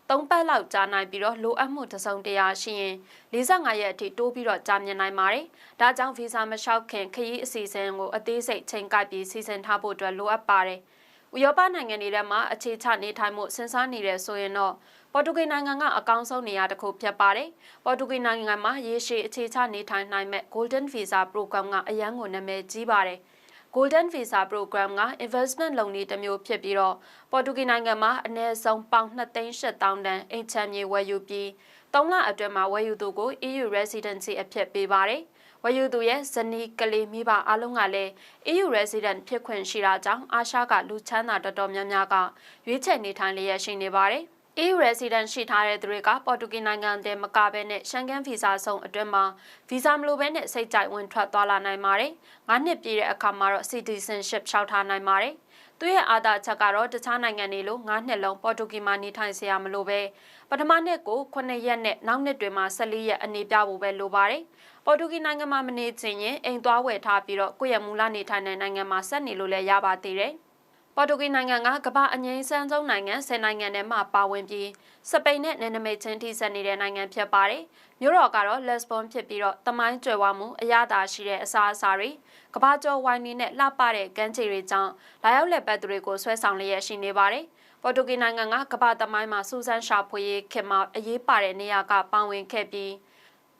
3ပတ်လောက်ကြာနိုင်ပြီးတော့လိုအပ်မှုတစုံတရာရှိရင်45ရက်အထိတိုးပြီးတော့ကြာမြင့်နိုင်ပါတယ်။ဒါကြောင့်ဗီဇာမလျှောက်ခင်ခရီးအစီအစဉ်ကိုအသေးစိတ်ချိန်ကိုက်ပြီးစီစဉ်ထားဖို့အတွက်လိုအပ်ပါတယ်။ဥရောပနိုင်ငံတွေထဲမှာအခြေချနေထိုင်မှုစဉ်းစားနေတယ်ဆိုရင်တော့ပေါ်တူဂီနိုင်ငံကအကောင်းဆုံးနေရာတစ်ခုဖြစ်ပါတယ်။ပေါ်တူဂီနိုင်ငံမှာရေရှည်အခြေချနေထိုင်နိုင်မဲ့ Golden Visa Program ကအရန်ကိုနာမည်ကြီးပါတယ်။ Golden Visa Program က investment လုပ်နည်းတစ်မျိုးဖြစ်ပြီးတော့ပေါ်တူဂီနိုင်ငံမှာအနည်းဆုံးပေါင်2,800တန်အိမ်ချမ်းမြေဝယ်ယူပြီး၃လအတွင်းမှာဝယ်ယူသူကို EU residency အဖြစ်ပေးပါတယ်။ဝယ်ယူသူရဲ့ဇနီးကလေးမိဘအားလုံးကလည်း EU resident ဖြစ်ခွင့်ရှိတာကြောင့်အာရှကလူချမ်းသာတော်တော်များများကရွေးချယ်နေထိုင်လျက်ရှိနေပါတယ်။ EU resident ရှိထားတဲ့သူတွေကပေါ်တူဂီနိုင်ငံတည်းမကဘဲနဲ့ရှန်ကန်ဗီဇာဆောင်အတွင်းမှာဗီဇာမလိုဘဲနဲ့စိတ်ကြိုက်ဝင်ထွက်သွားလာနိုင်ပါတယ်။၅နှစ်ပြည့်တဲ့အခါမှာတော့ citizenship လျှောက်ထားနိုင်ပါတယ်။သူရဲ့အာသာချက်ကတော့တခြားနိုင်ငံတွေလို၅နှစ်လုံးပေါ်တူဂီမှာနေထိုင်စရာမလိုပဲပထမနှစ်ကို9ရက်နဲ့နောက်နှစ်တွေမှာ14ရက်အနေပြဖို့ပဲလိုပါတယ်။ပေါ်တူဂီနိုင်ငံမှာမနေချင်ရင်အိမ်သွားဝယ်ထားပြီးတော့ကိုယ့်ရဲ့မူလနေထိုင်တဲ့နိုင်ငံမှာဆက်နေလို့လည်းရပါသေးတယ်။ ပေါ်တူဂီနိုင်ငံကကမ္ဘာအငြိမ်းစမ်းဆုံးနိုင်ငံ၁၀နိုင်ငံထဲမှာပါဝင်ပြီးစပိန်နဲ့နယ်နိမိတ်ချင်းထိစပ်နေတဲ့နိုင်ငံဖြစ်ပါတယ်။မြို့တော်ကတော့လက်စဘွန်ဖြစ်ပြီးတော့တမိုင်းကျွယ်ဝမှုအရသာရှိတဲ့အစားအစာတွေကမ္ဘာကျော်ဝိုင်းနေနဲ့လှပတဲ့ကမ်းခြေတွေကြောင့်လာရောက်လက်ပတ်သူတွေကိုဆွဲဆောင်လျက်ရှိနေပါတယ်။ပေါ်တူဂီနိုင်ငံကကမ္ဘာတမိုင်းမှာစူးစမ်းရှာဖွေရေးခင်မှာအရေးပါတဲ့နေရာကပါဝင်ခဲ့ပြီး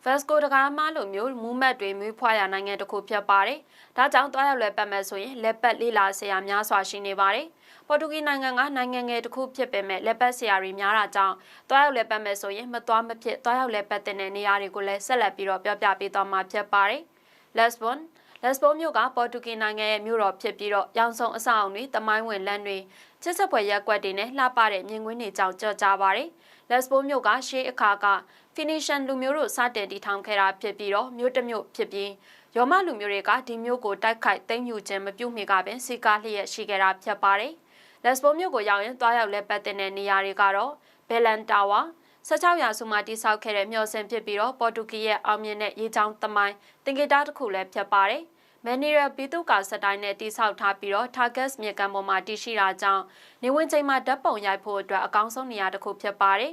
ဗက်စကိုတကားမလိုမျိုးမူးမတ်တွေမွေးဖွားရနိုင်ငံတစ်ခုဖြစ်ပါတယ်။ဒါကြောင့်တွားရောက်လဲပတ်မဲ့ဆိုရင်လက်ပတ်လေးလာဆရာများစွာရှိနေပါတယ်။ပေါ်တူဂီနိုင်ငံကနိုင်ငံငယ်တစ်ခုဖြစ်ပေမဲ့လက်ပတ်ဆရာတွေများတာကြောင့်တွားရောက်လဲပတ်မဲ့ဆိုရင်မသွားမဖြစ်တွားရောက်လဲပတ်တဲ့နေရာတွေကိုလည်းဆက်လက်ပြီးတော့ပြောပြပေးသွားမှာဖြစ်ပါတယ်။ Lesbon လက်စပိုမြို့ကပေါ်တူဂီနိုင်ငံရဲ့မြို့တော်ဖြစ်ပြီးတော့ရောင်စုံအဆောက်အုံတွေတမိုင်းဝင်လမ်းတွေချစ်ဆက်ပွဲရက်ကွက်တွေနဲ့လှပတဲ့မြင်ကွင်းတွေကြောင့်ကြော်ကြပါတယ်။ လက်စပိုမြို့ကရှေးအခါက Phoenician လူမျိုးတို့စတင်တည်ထောင်ခဲ့တာဖြစ်ပြီးတော့မြို့တစ်မြို့ဖြစ်ပြီးရောမလူမျိုးတွေကဒီမြို့ကိုတိုက်ခိုက်သိမ်းယူခြင်းမပြုမိကပင်စီကားလျက်ရှိခဲ့တာဖြစ်ပါတယ်။လက်စပိုမြို့ကိုရောက်ရင်တွားရောက်လက်ပတ်တဲ့နေရာတွေကတော့ဘယ်လန်တာဝါ16ရာစုမှာတိစောက်ခဲ့တဲ့မျှော်စင်ဖြစ်ပြီးတော့ပေါ်တူဂီရဲ့အောင်မြင်တဲ့ရေချောင်းသမိုင်းတင်ကေတာတစ်ခုလည်းဖြစ်ပါတယ်။ မန်နီရဘီတုကာစတိုင်းနဲ့တိဆောက်ထားပြီးတော့ Target မြေကမ်းပေါ်မှာတည်ရှိတာကြောင့်နေဝင်ချိန်မှာဓာတ်ပုံရိုက်ဖို့အတွက်အကောင်းဆုံးနေရာတစ်ခုဖြစ်ပါတယ်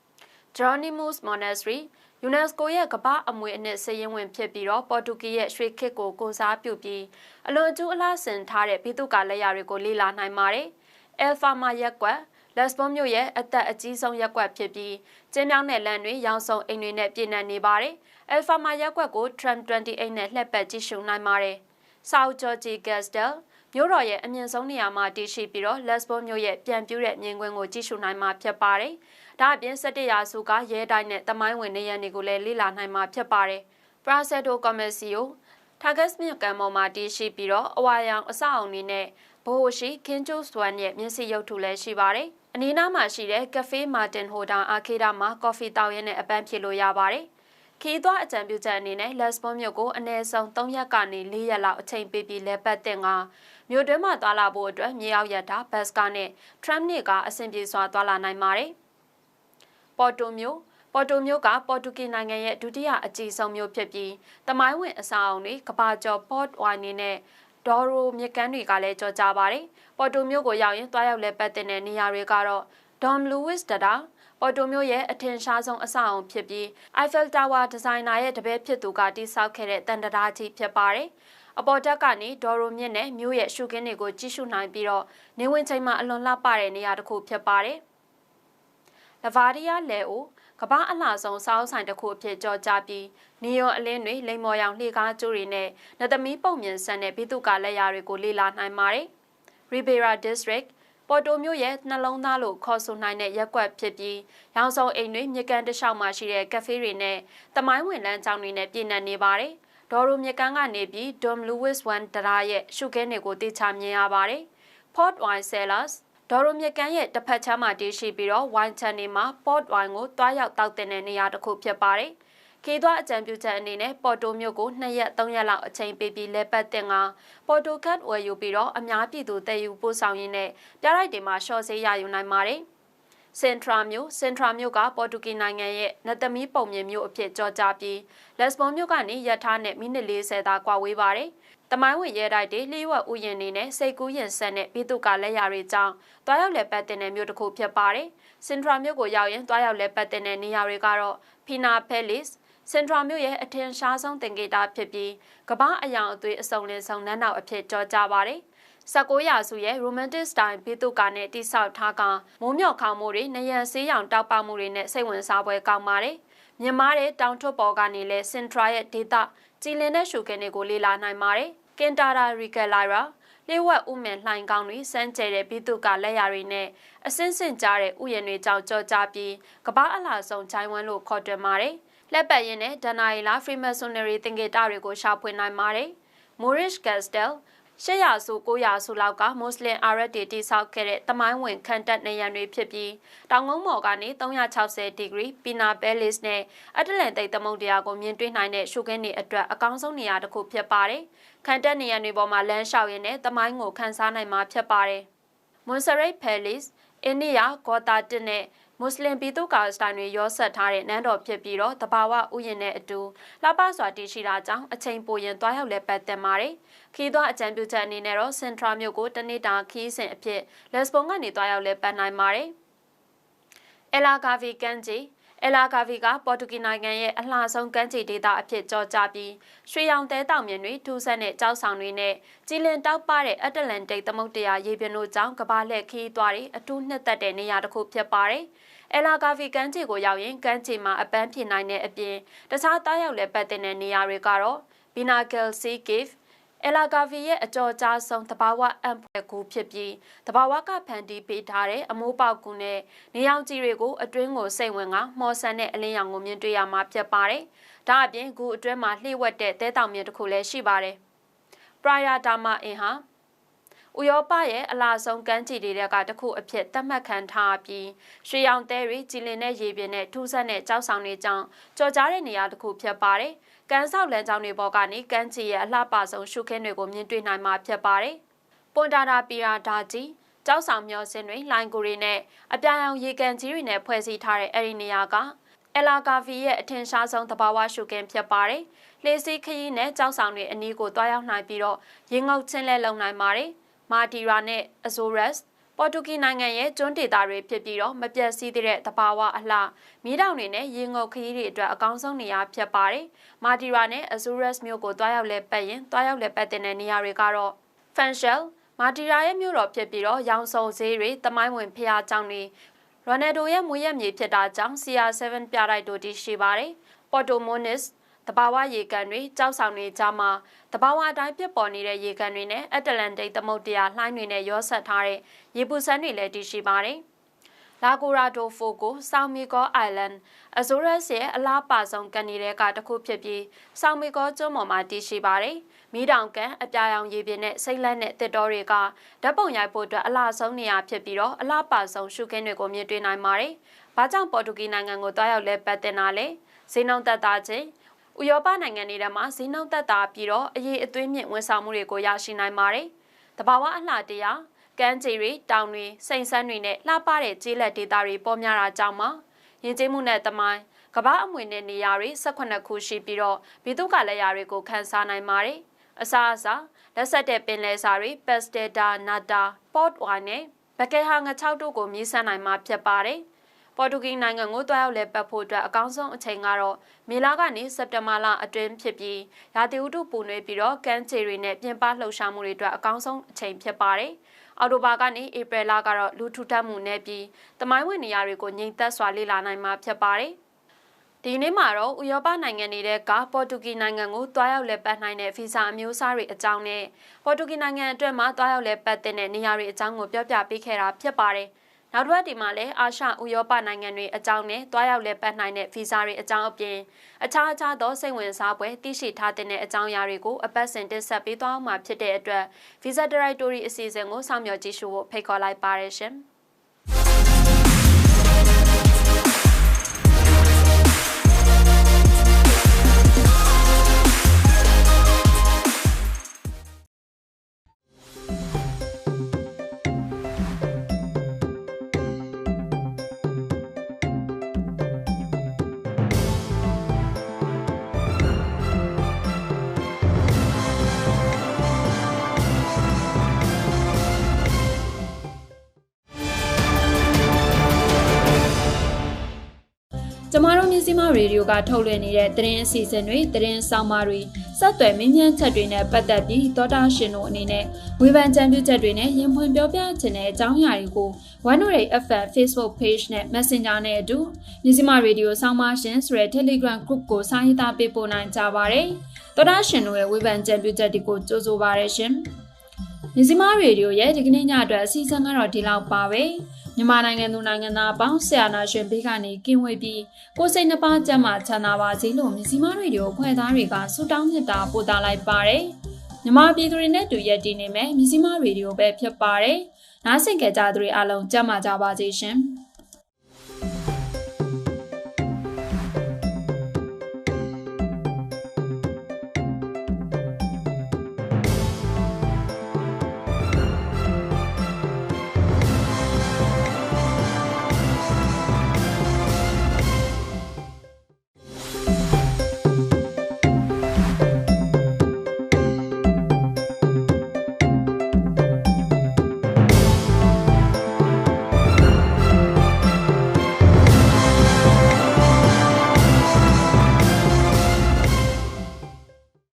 ။ Geronimo's Monastery UNESCO ရဲ့ကမ္ဘာအမွေအနှစ်စည်ရင်ဝင်ဖြစ်ပြီးတော့ပေါ်တူဂီရဲ့ရွှေခေတ်ကိုကိုစားပြုပြီးအလွန်အကျူးအလားဆင်ထားတဲ့ဘီတုကာလက်ရာတွေကိုလေ့လာနိုင်ပါတယ်။ Alpha မှာရက်ကွက်လက်စပွန်မြို့ရဲ့အသက်အကြီးဆုံးရက်ကွက်ဖြစ်ပြီးကျင်းမြောင်းတဲ့လမ်းတွေရောင်စုံအိမ်တွေနဲ့ပြည်နှံနေပါတယ်။ Alpha မှာရက်ကွက်ကို Tram 28နဲ့လှည့်ပတ်ကြည့်ရှုနိုင်ပါတယ်။ South Georgia Gastel မြို့တော်ရဲ့အမြင့်ဆုံးနေရာမှာတည်ရှိပြီးတော့ Lesbos မြို့ရဲ့ပြန်ပြူးတဲ့မြင်ကွင်းကိုကြည့်ရှုနိုင်မှာဖြစ်ပါတယ်။ဒါအပြင်17ရာစုကရဲတိုင်းနဲ့တမိုင်းဝင်နေရန်တွေကိုလည်းလေ့လာနိုင်မှာဖြစ်ပါတယ်။ Praseto Commercio Target မြို့ကံပေါ်မှာတည်ရှိပြီးတော့အဝါရောင်အဆောက်အုံတွေနဲ့ဘိုးရှိခင်းကျိုးစွမ်းရဲ့မျက်စိရုပ်ထုလည်းရှိပါတယ်။အနီးနားမှာရှိတဲ့ Cafe Martin Hotel Arcade မှာကော်ဖီတောက်ရင်းနဲ့အပန်းဖြေလို့ရပါတယ်။ ခီးသွွားအကြံပြုချက်အနေနဲ့ Lesbos မြို့ကိုအနည်းဆုံး3ရက်ကနေ4ရက်လောက်အချိန်ပေးပြီးလဲပတ်တင်ကမြို့တွင်းမှာသွားလာဖို့အတွက်မြေအောက်ရတာဘတ်စကားနဲ့ tram နဲ့ကအဆင်ပြေစွာသွားလာနိုင်ပါတယ်။ပေါ်တိုမြို့ပေါ်တိုမြို့ကပေါ်တူဂီနိုင်ငံရဲ့ဒုတိယအကြီးဆုံးမြို့ဖြစ်ပြီးတမိုင်းဝင်အဆောက်အုံတွေကဘာကျော် Port Wine နဲ့ဒေါ်ရိုမြကန်းတွေကလည်းကြော်ကြပါတယ်။ပေါ်တိုမြို့ကိုရောက်ရင်တွားရောက်လဲပတ်တဲ့နေရာတွေကတော့ Dom Luis တတာ ပေါ်တိုမြို့ရဲ့အထင်ရှားဆုံးအဆောက်အုံဖြစ်ပြီး Eiffel Tower ဒီဇိုင်နာရဲ့တပည့်ဖြစ်သူကတိစောက်ခဲ့တဲ့တန်တရာကြီးဖြစ်ပါတယ်။အပေါ်တက်ကနေဒေါ်ရိုမြင့်နဲ့မြို့ရဲ့ရှုခင်းတွေကိုကြည့်ရှုနိုင်ပြီးတော့နေဝင်ချိန်မှာအလွန်လှပတဲ့နေရာတစ်ခုဖြစ်ပါတယ်။လဗာရီယာလဲအိုကဘာအလှဆုံးစောင်းဆိုင်တစ်ခုအဖြစ်ကြော်ကြပြီးနီယွန်အလင်းတွေလိမ်မော်ရောင်လှေကားကျိုးတွေနဲ့နသမီးပုံမြင်ဆန်တဲ့ဘိတုကလက်ရာတွေကိုလေ့လာနိုင်ပါတယ်။ Ribera District ပေါ်တိုမျိုးရဲ့နှလုံးသားလို့ခေါ်ဆိုနိုင်တဲ့ရက်ကွက်ဖြစ်ပြီးရောင်စုံအိမ်တွေမြေကန်တလျှောက်မှာရှိတဲ့ကဖေးတွေနဲ့တမိုင်းဝင်လမ်းကြောင်းတွေနဲ့ပြည့်နှက်နေပါတယ်။ဒေါ်ရိုမြေကန်ကနေပြီး Dom Lewis 1တရာရဲ့ရှုခင်းတွေကိုတေချာမြင်ရပါတယ်။ Port Wine Cellars ဒေါ်ရိုမြကန်ရဲ့တစ်ဖက်ချမ်းမှာတည်ရှိပြီးတော့ wine channel မှာ port wine ကိုတွားရောက်တောက်တင်တဲ့နေရာတစ်ခုဖြစ်ပါတယ်။ ခေသွားအကြံပြုချက်အနေနဲ့ပေါ်တိုမြို့ကို2ရက်3ရက်လောက်အချိန်ပေးပြီးလဲပတ်တင်ကပေါ်တိုကတ်ဝယ်ယူပြီးတော့အများပြည်သူတည်ယူပို့ဆောင်ရင်းနဲ့ပြရိုက်တွေမှာရှော့ဆေးရယူနိုင်ပါတယ်။စင်ထရာမြို့စင်ထရာမြို့ကပေါ်တူဂီနိုင်ငံရဲ့နသမီးပုံမြင်မြို့အဖြစ်ကြော်ကြပြီးလက်စဘွန်မြို့ကနေရထားနဲ့မိနစ်40သာကွာဝေးပါတယ်။တမိုင်းဝင်ရဲတိုက်တွေလျှို့ဝှက်ဥယျာဉ်တွေနဲ့စိတ်ကူးရင်ဆက်နဲ့ပြည်သူကလက်ရာတွေကြောင့်တွားရောက်လက်ပတ်တင်တဲ့မြို့တစ်ခုဖြစ်ပါတယ်။စင်ထရာမြို့ကိုရောက်ရင်တွားရောက်လက်ပတ်တင်တဲ့နေရာတွေကတော့ဖီနာဖဲလစ် စင်ထရာမြို့ရဲ့အထင်ရှားဆုံးတင်ကေတာဖြစ်ပြီးကမ္ဘာအယောင်အသွေးအစုံလင်ဆုံးနန်းတော်အဖြစ်ကြော်ကြပါတယ်။19ရာစုရဲ့ romantic style ဘီတုကာနဲ့တိဆောက်ထားကမိုးမြော့ခေါမှုတွေနရန်ဆေးရောင်တောက်ပမှုတွေနဲ့စိတ်ဝင်စားပွဲကောင်းပါတယ်။မြန်မာတဲ့တောင်ထွတ်ပေါ်ကနေလဲစင်ထရာရဲ့ဒေတာကြည်လင်တဲ့ရှုခင်းတွေကိုလေ့လာနိုင်ပါတယ်။ကင်တာရာရီကလိုင်ရာလေဝက်ဥမင်လှိုင်ကောင်းတွေစမ်းကျဲတဲ့ဘီတုကလက်ရာတွေနဲ့အစင်းစင်ကြားတဲ့ဥယျာဉ်တွေကြောင့်ကြောကြပြီးကပားအလားဆုံးဂျိုင်းဝမ်လို့ခေါ်တွင်ပါတယ်။ လက်ပတ်ရင်းနဲ့ဒနာရီလာ Freemasonry သင်္ကေတတွေကိုရှာဖွေနိုင်ပါတယ်။ Moorish Castle 800စု900စုလောက်ကမွတ်စလင်အာရက်တွေတိဆောက်ခဲ့တဲ့တမိုင်းဝင်ခံတက်နေရန်တွေဖြစ်ပြီးတောင်ကုန်းမော်ကနေ360ဒီဂရီပီနာဘဲလစ်နဲ့အတလန်တိတ်သမုတ်တရားကိုမြင်တွေ့နိုင်တဲ့ရှုခင်းတွေအတွက်အကောင်းဆုံးနေရာတစ်ခုဖြစ်ပါတယ်။ခံတက်နေရန်တွေပေါ်မှာလမ်းလျှောက်ရင်းနဲ့တမိုင်းကိုခန်းစားနိုင်မှာဖြစ်ပါတယ်။ Montserrat Palace အိန္ဒိယဂေါ်တာတစ်နဲ့ မွတ်စလင်ပြည်သူ့ကာစတိုင်းတွေရောဆက်ထားတဲ့နန်းတော်ဖြစ်ပြီးတော့တဘာဝဥယျာဉ်နဲ့အတူလှပစွာတည်ရှိတာကြောင့်အချိန်ပိုရင်သွားရောက်လဲပတ်သက်ပါတယ်။ခီးသွားအကြံပြုချက်အနေနဲ့တော့စင်ထရာမြို့ကိုတနေ့တာခီးစဉ်အဖြစ်လက်စပုံကနေသွားရောက်လဲပတ်နိုင်ပါတယ်။အလာဂါဗီကန်ဂျီအလာဂါဗီကပေါ်တူဂီနိုင်ငံရဲ့အလှဆုံးကမ်းခြေဒေသအဖြစ်ကြော်ကြပြီးရွှေရောင်တဲတောင်မြင်တွေထူးဆန်းတဲ့ကြောက်ဆောင်တွေနဲ့ကြည်လင်တောက်ပတဲ့အတလန်တိတ်သမုတ်တရားရေပြင်တို့ကြောင့်ကဘာလက်ခီးသွားတွေအထူးနှစ်သက်တဲ့နေရာတစ်ခုဖြစ်ပါတယ်။ အလာဂါဗီကမ်းခြေကိုရောက်ရင်ကမ်းခြေမှာအပန်းဖြေနိုင်တဲ့အပြင်တခြားတားရောက်လည်းပတ်တဲ့နေရာတွေကတော့ Binnacle Sea Cave အလာဂါဗီရဲ့အကြော်ကြားဆုံးတဘာဝအံဖွဲကူဖြစ်ပြီးတဘာဝကဖန်တီးပေးထားတဲ့အမိုးပေါက်ကူနဲ့နေအောင်ကြီးတွေကိုအတွင်းကိုစိတ်ဝင်ကမော်ဆန်တဲ့အလင်းရောင်ကိုမြင်တွေ့ရမှာဖြစ်ပါတယ်။ဒါအပြင်ကူအတွင်းမှာလှည့်ဝက်တဲ့တဲတောင်မြင်တစ်ခုလည်းရှိပါတယ်။ပရာယာဒါမာအင်ဟာ ဥရောပရဲ့အလားဆုံးကမ်းခြေတွေကတစ်ခုအဖြစ်သတ်မှတ်ခံထားပြီးရွှေရောင်သဲတွေကြည်လင်တဲ့ရေပြင်နဲ့ထူးဆန်းတဲ့ကြောက်ဆောင်တွေကြောင့်ကြော်ကြားတဲ့နေရာတစ်ခုဖြစ်ပါတယ်။ကမ်းဆောက်လမ်းကြောင်းတွေပေါ်ကနေကမ်းခြေရဲ့အလှပဆုံးရှုခင်းတွေကိုမြင်တွေ့နိုင်မှာဖြစ်ပါတယ်။ပွန်တာတာပီရာဒါဂျီကြောက်ဆောင်မျောစင်းတွေလိုင်ကိုရီနဲ့အပြာရောင်ရေကန်ကြီးတွေနဲ့ဖွဲ့စည်းထားတဲ့အဲ့ဒီနေရာကအလာကာဗီရဲ့အထင်ရှားဆုံးသဘာဝရှုခင်းဖြစ်ပါတယ်။လေစီခရီးနဲ့ကြောက်ဆောင်တွေအနီးကိုတွားရောက်နိုင်ပြီးတော့ရေငုပ်ချင်းလဲလုံနိုင်ပါတယ်။ မာတီရာနဲ့အဇိုရက်စ်ပေါ်တူဂီနိုင်ငံရဲ့ကျွန်းဒေသတွေဖြစ်ပြီးတော့မပြတ်စည်းတဲ့တဘာဝအလှမီးတောင်တွေနဲ့ရေငုပ်ခရီးတွေအတွက်အကောင်းဆုံးနေရာဖြစ်ပါတယ်။မာတီရာနဲ့အဇိုရက်စ်မြို့ကိုတွားရောက်လဲပတ်ရင်တွားရောက်လဲပတ်တဲ့နေရာတွေကတော့ Fanshell မာတီရာရဲ့မြို့တော်ဖြစ်ပြီးတော့ရောင်စုံဈေးတွေတမိုင်းဝင်ဖျားကြောင်တွေရိုနယ်ဒိုရဲ့မွေးရမြေဖြစ်တာကြောင့် CR7 ပြတိုက်တို့တည်ရှိပါတယ်။ Porto Moniz တဘာဝရေကန်တွေကြောက်ဆောင်တွေကြားမှာတဘာဝအတိုင်းပြစ်ပေါ်နေတဲ့ရေကန်တွေနဲ့အတ္တလန်တိတ်သမုဒ္ဒရာလှိုင်းတွေနဲ့ရောဆက်ထားတဲ့ရေပူစမ်းတွေလည်းတည်ရှိပါတယ်။လာကိုရာဒိုဖိုကိုဆောင်းမီဂေါအိုင်လန်အဇိုရက်စ်ရဲ့အလားပါဆုံးကန်နေတဲ့ကတစ်ခုဖြစ်ပြီးဆောင်းမီဂေါကျွန်းပေါ်မှာတည်ရှိပါတယ်။မီးတောင်ကန်အပြာရောင်ရေပြင်နဲ့စိတ်လက်နဲ့တစ်တော်တွေကဓာတ်ပုံရိုက်ဖို့အတွက်အလားဆုံးနေရာဖြစ်ပြီးတော့အလားပါဆုံးရှုခင်းတွေကိုမြင်တွေ့နိုင်ပါတယ်။ဘာကြောင့်ပေါ်တူဂီနိုင်ငံကိုတွားရောက်လဲပတ်တင်တာလဲ။ဇင်းအောင်သက်သားချင်း ဥရောပနိုင်ငံတွေထဲမှာဈေးနှုန်းသက်သာပြီးတော့အရေးအသွေးမြင့်ဝန်ဆောင်မှုတွေကိုရရှိနိုင်ပါတယ်။တဘာဝအလှတရားကမ်းခြေတွေတောင်တွေစိန်ဆန်းတွေနဲ့လှပတဲ့ကျေးလက်ဒေသတွေပေါ်များတာကြောင့်ပါ။ယဉ်ကျေးမှုနဲ့တမိုင်းကမ္ဘာအမွေနဲ့နေရာတွေ18ခုရှိပြီးတော့ဘီသူကလက်ရာတွေကိုခန်းစားနိုင်ပါတယ်။အစားအစာလက်ဆက်တဲ့ပင်လယ်စာတွေပက်စတေတာနာတာပေါ့ဝိုင်နဲ့ဘကဲဟာငါ6တို့ကိုမြည်ဆန်းနိုင်မှာဖြစ်ပါတယ်။ ပေါ်တူဂီနိုင်ငံကိုတွားရောက်လဲပတ်ဖို့အတွက်အကောင်းဆုံးအချိန်ကတော့မေလကနေစက်တင်ဘာလအတွင်းဖြစ်ပြီးရာသီဥတုပူနွေးပြီးတော့ကမ်းခြေတွေနဲ့ပြင်ပလှုပ်ရှားမှုတွေအတွက်အကောင်းဆုံးအချိန်ဖြစ်ပါတယ်။အော်တိုဘာကနေဧပြီလကတော့လူထူထပ်မှုနဲ့ပြီးတမိုင်းဝင်နေရာတွေကိုငြိမ်သက်စွာလေ့လာနိုင်မှာဖြစ်ပါတယ်။ဒီနေ့မှာတော့ဥရောပနိုင်ငံတွေကပေါ်တူဂီနိုင်ငံကိုတွားရောက်လဲပတ်နိုင်တဲ့ဗီဇာအမျိုးအစားတွေအကြောင်းနဲ့ပေါ်တူဂီနိုင်ငံအတွက်မှာတွားရောက်လဲပတ်တဲ့နေရာတွေအကြောင်းကိုပြောပြပေးခဲ့တာဖြစ်ပါတယ်။ နောက်တစ်ပတ်ဒီမှာလည်းအာရှဥရောပနိုင်ငံတွေအကြောင်းနဲ့တွားရောက်လဲပတ်နိုင်တဲ့ဗီဇာတွေအကြောင်းအပြင်အခြားအခြားသောစိတ်ဝင်စားပွဲသိရှိထားတဲ့အကြောင်းအရာတွေကိုအပတ်စဉ်တင်ဆက်ပေးသွားမှာဖြစ်တဲ့အတွက် Visa Directory အစီအစဉ်ကိုစောင့်မျှော်ကြည့်ရှုဖို့ဖိတ်ခေါ်လိုက်ပါရရှင်။။ ရေဒီယိုကထုတ်လွှင့်နေတဲ့သတင်းအစီအစဉ်တွေသတင်းဆောင်မတွေစက်သွယ်မင်းမြန်းချက်တွေနဲ့ပတ်သက်ပြီးသောတာရှင်တို့အနေနဲ့ဝေဖန်ကြံပြုချက်တွေနဲ့ရင်ဖွင့်ပြောပြခြင်းတဲ့အကြောင်းအရာတွေကို108 FM Facebook Page နဲ့ Messenger နဲ့အတူမြစည်းမရေဒီယိုဆောင်မရှင်ဆိုတဲ့ Telegram Group ကိုစာရေးသားပေးပို့နိုင်ကြပါတယ်။သောတာရှင်တို့ရဲ့ဝေဖန်ကြံပြုချက်တွေကိုကြိုဆိုပါရရှင်။ မြစည်းမရေဒီယိုရဲ့ဒီကနေ့ညအတွက်အစီအစဉ်ကတော့ဒီလောက်ပါပဲ။မြန်မာနိုင်ငံသူနိုင်ငံသားအပေါင်းဆရာနာရှင်ဘေးကနေကင်းဝေးပြီးကိုစိတ်နှပါကြမ်းမှချမ်းသာပါစေလို့မြစီမားရေဒီယိုဖွဲ့သားတွေကဆုတောင်းမြတ်တာပို့သလိုက်ပါတယ်။မြန်မာပြည်သူတွေနဲ့တူရက်တည်နေမယ်မြစီမားရေဒီယိုပဲဖြစ်ပါတယ်။နားဆင်ကြကြသူတွေအားလုံးကြမ်းမှကြပါစေရှင်။